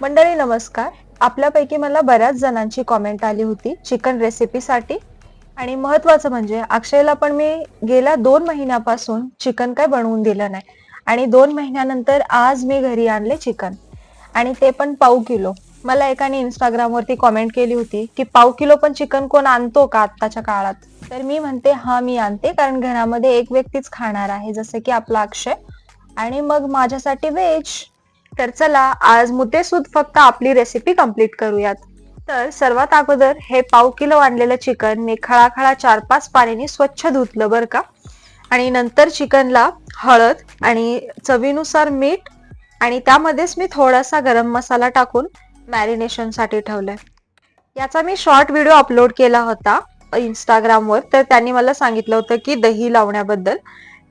मंडळी नमस्कार. आपल्यापैकी मला बऱ्याच जणांची कॉमेंट आली होती चिकन रेसिपीसाठी आणि महत्वाचं म्हणजे अक्षयला पण मी गेल्या दोन महिन्यापासून चिकन काय बनवून दिलं नाही. आणि दोन महिन्यानंतर आज मी घरी आणले चिकन. आणि ते पण पाव किलो. मला एकाने इंस्टाग्रामवरती कॉमेंट केली होती की पाव किलो पण चिकन कोण आणतो का आत्ताच्या काळात? तर मी म्हणते हा मी आणते कारण घरामध्ये एक व्यक्तीच खाणार आहे जसं की आपला अक्षय. आणि मग माझ्यासाठी व्हेज तर चला आज मुद्देसूद फक्त आपली रेसिपी कंप्लीट करूयात. तर सर्वात अगोदर हे पाव किलो आणलेलं चिकन मी खळाखळा चार पाच पाण्याने स्वच्छ धुतलं बरं का. आणि नंतर चिकनला हळद आणि चवीनुसार मीठ आणि त्यामध्येच मी थोडासा गरम मसाला टाकून मॅरिनेशनसाठी ठेवलंय. याचा मी शॉर्ट व्हिडिओ अपलोड केला होता इंस्टाग्रामवर तर त्यांनी मला सांगितलं होतं की दही लावण्याबद्दल.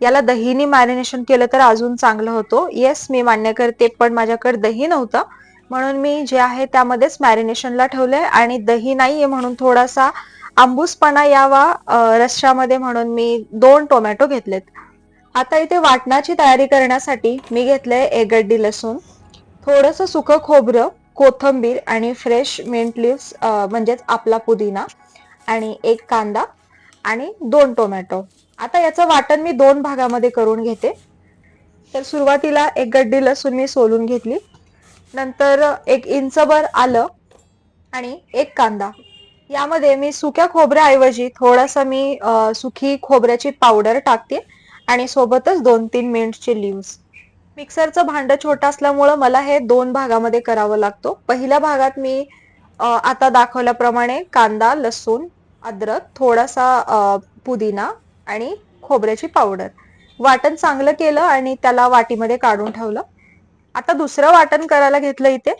याला दहीने मॅरिनेशन केलं तर अजून चांगलं होतो. येस मी मान्य करते पण माझ्याकडे दही नव्हतं. म्हणून मी जे आहे त्यामध्येच मॅरिनेशनला ठेवलंय. आणि दही नाहीये म्हणून थोडासा आंबूसपणा यावा रश्श्यामध्ये म्हणून मी दोन टोमॅटो घेतलेत. आता इथे वाटणाची तयारी करण्यासाठी मी घेतलंय एक गड्डी लसूण. थोडंसं सुकं खोबरं कोथंबीर आणि फ्रेश मिंट लिव्स म्हणजेच आपला पुदिना आणि एक कांदा आणि दोन टोमॅटो आता याचं वाटण मी दोन भागामध्ये करून घेते. तर सुरुवातीला एक गड्डी लसूण मी सोलून घेतली. नंतर एक इंचभर आलं आणि एक कांदा. यामध्ये मी सुक्या खोबऱ्याऐवजी थोडासा मी सुखी खोबऱ्याची पावडर टाकते आणि सोबतच दोन तीन मिनिटचे लिव्स मिक्सरचं भांडं छोटं असल्यामुळं मला हे दोन भागामध्ये करावं लागतो. पहिल्या भागात मी आता दाखवल्याप्रमाणे कांदा लसूण अद्रक थोडासा पुदिना आणि खोबऱ्याची पावडर वाटण चांगलं केलं आणि त्याला वाटीमध्ये काढून ठेवलं. आता दुसरं वाटण करायला घेतलं इथे.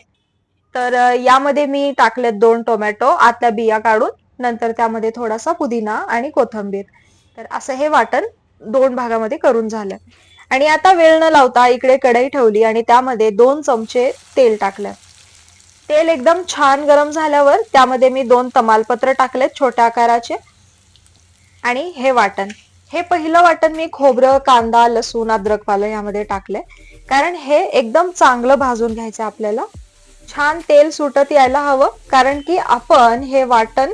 तर यामध्ये मी टाकलेत दोन टोमॅटो आतल्या बिया काढून नंतर त्यामध्ये थोडासा पुदिना आणि कोथंबीर. तर असं हे वाटण दोन भागामध्ये करून झालं. आणि आता वेळ न लावता इकडे कढई ठेवली आणि त्यामध्ये दोन चमचे तेल टाकलं. तेल एकदम छान गरम झाल्यावर त्यामध्ये मी दोन तमालपत्र टाकलेत छोट्या आकाराचे. आणि हे वाटण. हे पहिलं वाटण मी खोबरं कांदा लसूण अद्रक पालं यामध्ये टाकलंय. कारण हे एकदम चांगलं भाजून घ्यायचं आपल्याला. छान तेल सुटत यायला हवं. कारण की आपण हे वाटण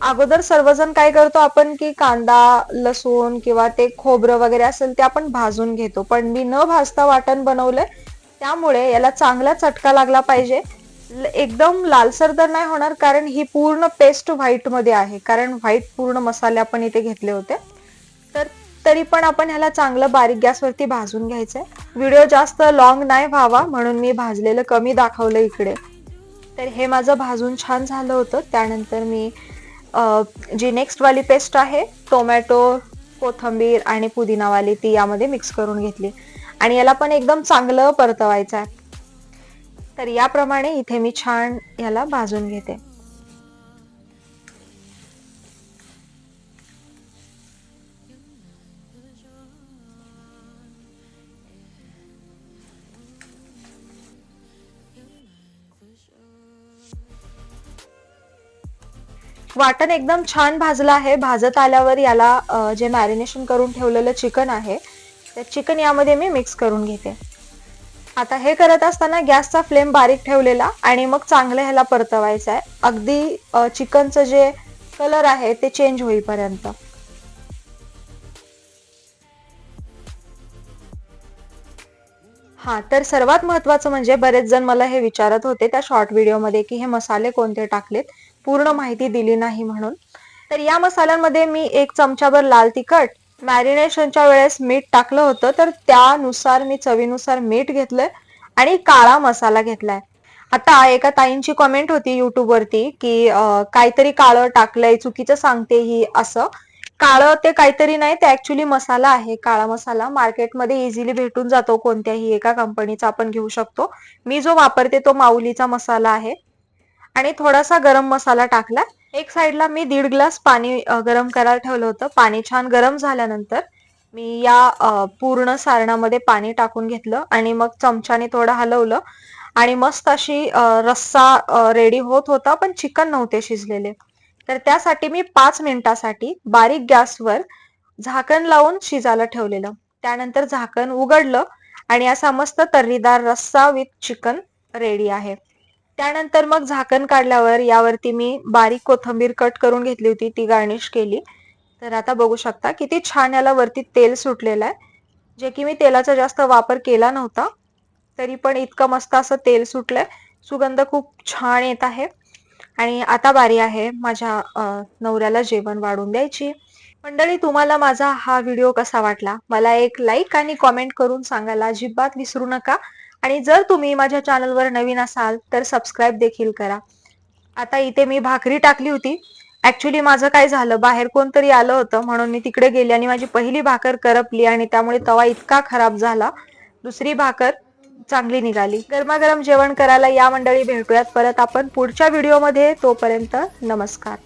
अगोदर सर्वजण काय करतो आपण की कांदा लसूण किंवा ते खोबरं वगैरे असेल ते आपण भाजून घेतो. पण मी न भाजता वाटण बनवलंय. त्यामुळे याला चांगला चटका लागला पाहिजे. एकदम लालसर तर नाही होणार कारण ही पूर्ण पेस्ट व्हाईटमध्ये आहे. कारण व्हाईट पूर्ण मसाले आपण इथे घेतले होते. तर तरी पण आपण ह्याला चांगलं बारीक गॅसवरती भाजून घ्यायचंय. व्हिडिओ जास्त लॉंग नाही व्हावा म्हणून मी भाजलेलं कमी दाखवलं इकडे. तर हे माझं भाजून छान झालं होतं. त्यानंतर मी जी नेक्स्टवाली पेस्ट आहे टोमॅटो कोथंबीर आणि पुदिनावाली ती यामध्ये मिक्स करून घेतली. आणि याला पण एकदम चांगलं परतवायचं आहे तर याप्रमाणे इथे मी छान याला भाजून घेते. वाटण एकदम छान भाजलं आहे. भाजत आल्यावर याला जे मॅरिनेशन करून ठेवलेलं चिकन आहे ते चिकन यामध्ये मी मिक्स करून घेते. आता हे करत असताना गॅसचा फ्लेम बारीक ठेवलेला आणि मग चांगलं ह्याला परतवायचं आहे. अगदी चिकनचं जे कलर आहे ते चेंज होईपर्यंत. हा तर सर्वात महत्वाचं म्हणजे बरेच जण मला हे विचारत होते त्या शॉर्ट व्हिडिओमध्ये की हे मसाले कोणते टाकलेत? पूर्ण माहिती दिली नाही म्हणून. तर या मसाल्यांमध्ये मी एक चमचाभर लाल तिखट मॅरिनेशनच्या वेळेस मीठ टाकलं होतं तर त्यानुसार मी चवीनुसार मीठ घेतलंय आणि काळा मसाला घेतलाय. आता एका ताईंची कमेंट होती युट्यूबवरती की काहीतरी काळं टाकलंय चुकीचं सांगते ही असं. काळं ते काहीतरी नाही ते ऍक्च्युली मसाला आहे काळा मसाला. मार्केटमध्ये इझिली भेटून जातो कोणत्याही एका कंपनीचा आपण घेऊ शकतो. मी जो वापरते तो माऊलीचा मसाला आहे. आणि थोडासा गरम मसाला टाकला एक साईडला मी दीड ग्लास पाणी गरम करायला ठेवलं होतं. पाणी छान गरम झाल्यानंतर मी या पूर्ण सारणामध्ये पाणी टाकून घेतलं आणि मग चमच्याने थोडं हलवलं. आणि मस्त अशी रस्सा रेडी होत होता पण चिकन नव्हते शिजलेले. तर त्यासाठी मी पाच मिनिटासाठी बारीक गॅसवर झाकण लावून शिजायला ठेवलेलं. त्यानंतर झाकण उघडलं आणि असा मस्त तर्रीदार रस्सा विथ चिकन रेडी आहे. त्यानंतर मग झाकण काढल्यावर यावरती मी बारीक कोथिंबीर कट करून घेतली होती ती गार्निश केली. तर आता बघू शकता किती छान याला वरती तेल सुटलेलं आहे. जे की मी तेलाचा जास्त वापर केला नव्हता तरी पण इतकं मस्त असं तेल सुटलंय. सुगंध खूप छान येत आहे. आणि आता बारी आहे माझ्या नवऱ्याला जेवण वाढून द्यायची. मंडळी तुम्हाला माझा हा व्हिडिओ कसा वाटला? मला एक लाईक आणि कॉमेंट करून सांगायला अजिबात विसरू नका. आणि जर तुम्ही माझ्या चॅनलवर नवीन असाल तर सबस्क्राईब देखील करा. आता इथे मी भाकरी टाकली होती. ऍक्च्युली माझं काय झालं बाहेर कोणतरी आलं होतं म्हणून मी तिकडे गेले आणि माझी पहिली भाकर करपली आणि त्यामुळे तवा इतका खराब झाला. दुसरी भाकर चांगली निघाली. गरमागरम जेवण करायला या मंडळी भेटूयात. परत आपण पुढच्या व्हिडिओमध्ये तोपर्यंत नमस्कार.